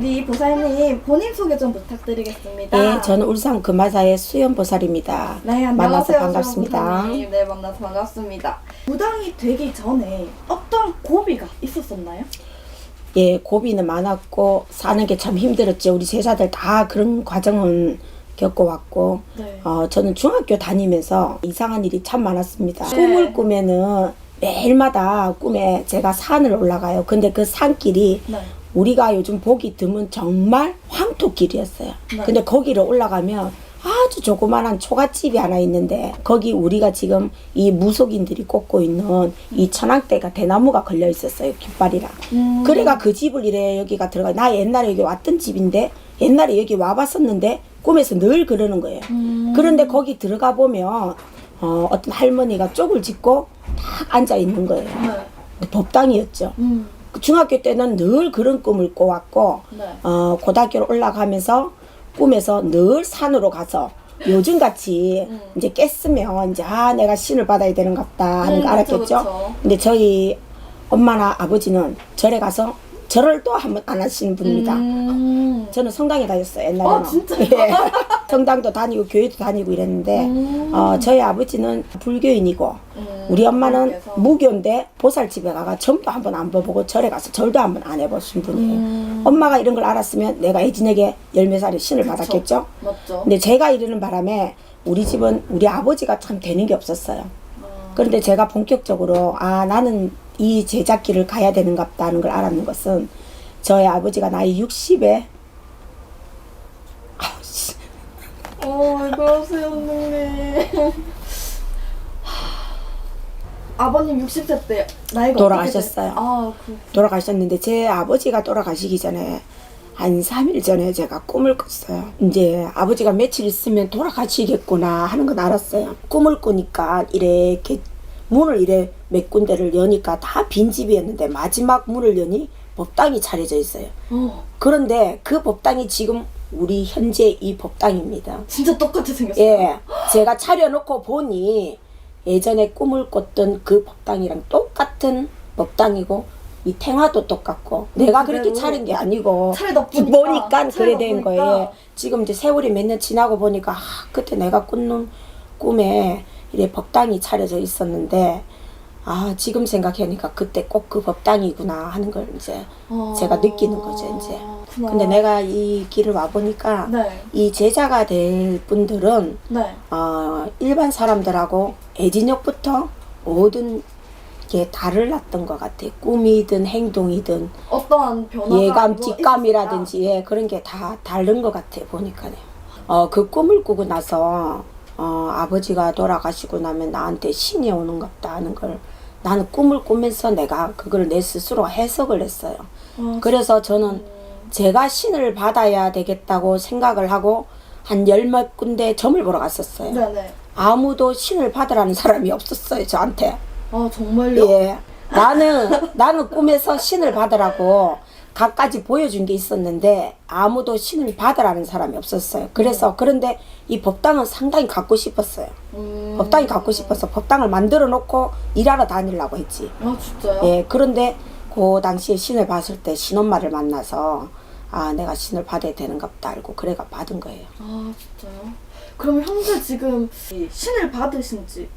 우리 보살님 본인 소개 좀 부탁드리겠습니다. 예, 저는 울산 금화사의 수연 보살입니다. 네, 안녕하세요. 만나서 반갑습니다. 수영 보살님. 네, 만나서 반갑습니다. 무당이 되기 전에 어떤 고비가 있었었나요? 예, 고비는 많았고 사는 게 참 힘들었죠. 우리 제자들 다 그런 과정은 겪어왔고 네. 어, 저는 중학교 다니면서 이상한 일이 참 많았습니다. 네. 꿈을 꾸면은 매일마다 꿈에 제가 산을 올라가요. 근데 그 산길이 네. 우리가 요즘 보기 드문 정말 황토길이었어요. 네. 근데 거기를 올라가면 아주 조그만한 초가집이 하나 있는데 거기 우리가 지금 이 무속인들이 꽂고 있는 이 천왕대가 대나무가 걸려 있었어요 깃발이랑. 음. 그래가 그 집을 이래 여기가 들어가 나 옛날에 여기 왔던 집인데 옛날에 여기 와봤었는데 꿈에서 늘 그러는 거예요. 음. 그런데 거기 들어가 보면 어, 어떤 할머니가 쪽을 짚고 딱 앉아 있는 거예요. 네. 법당이었죠. 음. 그 중학교 때는 늘 그런 꿈을 꿔왔고 네. 어, 고등학교를 올라가면서 꿈에서 늘 산으로 가서 요즘 같이 음. 이제 깼으면 이제 아 내가 신을 받아야 되는 것 같다 하는 음, 거 알았겠죠. 그쵸, 그쵸. 근데 저희 엄마나 아버지는 절에 가서 절을 또 한 번 안 하시는 분입니다. 음. 저는 성당에 다녔어요 옛날에는. 아, 진짜요? 예. 성당도 다니고 교회도 다니고 이랬는데 음. 어, 저희 아버지는 불교인이고 음, 우리 엄마는 그래서. 무교인데 보살집에 가가 점도 한번 안 봐보고 절에 가서 절도 한번 안 해보신 분이에요. 음. 엄마가 이런 걸 알았으면 내가 애진에게 열매살에 신을 받았겠죠. 맞죠. 근데 제가 이러는 바람에 우리 집은 우리 아버지가 참 되는 게 없었어요. 아, 그런데 제가 본격적으로 아 나는 이 제작길을 가야 되는갑다는 걸 알았는 것은 저희 아버지가 나이 60에 어, 왜 그러세요, 언니? 아버님 60세 때 나이가 돌아가셨어요. 아, 그 돌아가셨는데 제 아버지가 돌아가시기 전에 한 3일 전에 제가 꿈을 꿨어요. 이제 아버지가 며칠 있으면 돌아가시겠구나 하는 건 알았어요. 꿈을 꾸니까 이렇게 문을 이래 몇 군데를 여니까 다 빈집이었는데 마지막 문을 여니 법당이 차려져 있어요. 어, 그런데 그 법당이 지금 우리 현재 이 법당입니다. 진짜 똑같이 생겼어요. 예, 제가 차려놓고 보니 예전에 꿈을 꿨던 그 법당이랑 똑같은 법당이고 이 탱화도 똑같고 내가 그렇게 차린 게 아니고 보니까 그래 된. 거예요. 지금 이제 세월이 몇 년 지나고 보니까 아, 그때 내가 꾼는 꿈에 이래 법당이 차려져 있었는데 아 지금 생각해보니까 그때 꼭 그 법당이구나 하는 걸 이제 어, 제가 느끼는 거죠 이제. 그렇구나. 근데 내가 이 길을 와 보니까 네, 이 제자가 될 분들은 네. 어, 일반 사람들하고 애진역부터 모든 게 달랐던 것 같아. 꿈이든 행동이든 어떠한 변화가 예감, 뭐 직감이라든지 예, 그런 게 다 다른 것 같아 보니까요. 어, 그 꿈을 꾸고 나서 어, 아버지가 돌아가시고 나면 나한테 신이 오는 것 같다 하는 걸 나는 꿈을 꾸면서 내가 그걸 내 스스로 해석을 했어요. 아, 그래서 저는 제가 신을 받아야 되겠다고 생각을 하고 한 열몇 군데 점을 보러 갔었어요. 네네. 아무도 신을 받으라는 사람이 없었어요, 저한테. 아, 정말요? 예. 나는, 나는 꿈에서 신을 받으라고 갖가지 보여준 게 있었는데 아무도 신을 받으라는 사람이 없었어요. 그래서, 그런데 이 법당은 상당히 갖고 싶었어요. 음. 법당이 갖고 싶어서 법당을 만들어 놓고 일하러 다니려고 했지. 아, 진짜요? 예, 그런데 그 당시에 신을 봤을 때 신엄마를 만나서 아, 내가 신을 받아야 되는갑다 알고 그래가 받은 거예요. 아, 진짜요? 그럼 현재 지금 이 신을 받으신 지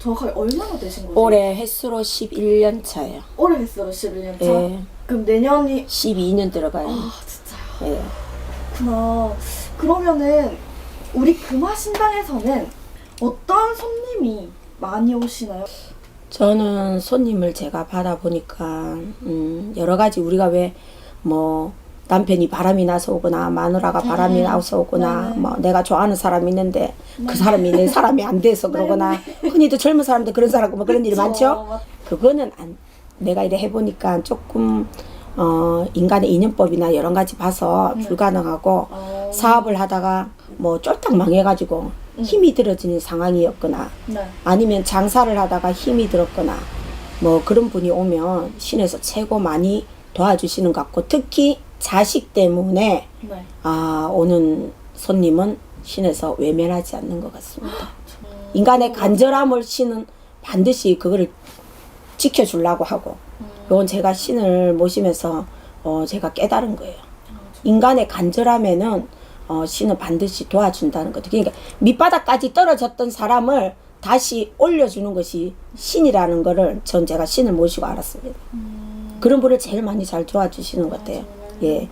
정확하게 얼마나 되신 거죠? 올해 횟수로 11년 차예요. 올해 했어요, 11년 차? 예. 그럼 내년이 12년 들어가요. 아, 진짜요? 예. 그렇구나. 그러면은 우리 금화 신당에서는 어떤 손님이 많이 오시나요? 저는 손님을 제가 받아보니까 음, 여러 가지 우리가 왜 뭐 남편이 바람이 나서 오거나 마누라가 바람이 음, 나서 오거나 네네. 뭐 내가 좋아하는 사람이 있는데 그 사람이 내 사람이 안 돼서 그러거나 흔히도 젊은 사람들 그런 사람 뭐 그런 일이 많죠. 맞- 그거는 안, 내가 이래 해보니까 조금 어, 인간의 인연법이나 여러 가지 봐서 네. 불가능하고 어, 사업을 하다가 뭐 쫄딱 망해가지고 힘이 들어지는 상황이었거나 네. 아니면 장사를 하다가 힘이 들었거나 뭐 그런 분이 오면 신에서 최고 많이 도와주시는 것 같고 특히 자식 때문에 네. 아 오는 손님은 신에서 외면하지 않는 것 같습니다. 음, 인간의 간절함을 신은 반드시 그거를 지켜주려고 하고 음. 이건 제가 신을 모시면서 어 제가 깨달은 거예요. 아, 인간의 간절함에는 어, 신은 반드시 도와준다는 거죠. 그러니까 밑바닥까지 떨어졌던 사람을 다시 올려주는 것이 신이라는 거를 전 제가 신을 모시고 알았습니다. 그런 분을 제일 많이 잘 도와주시는 것 같아요. 예.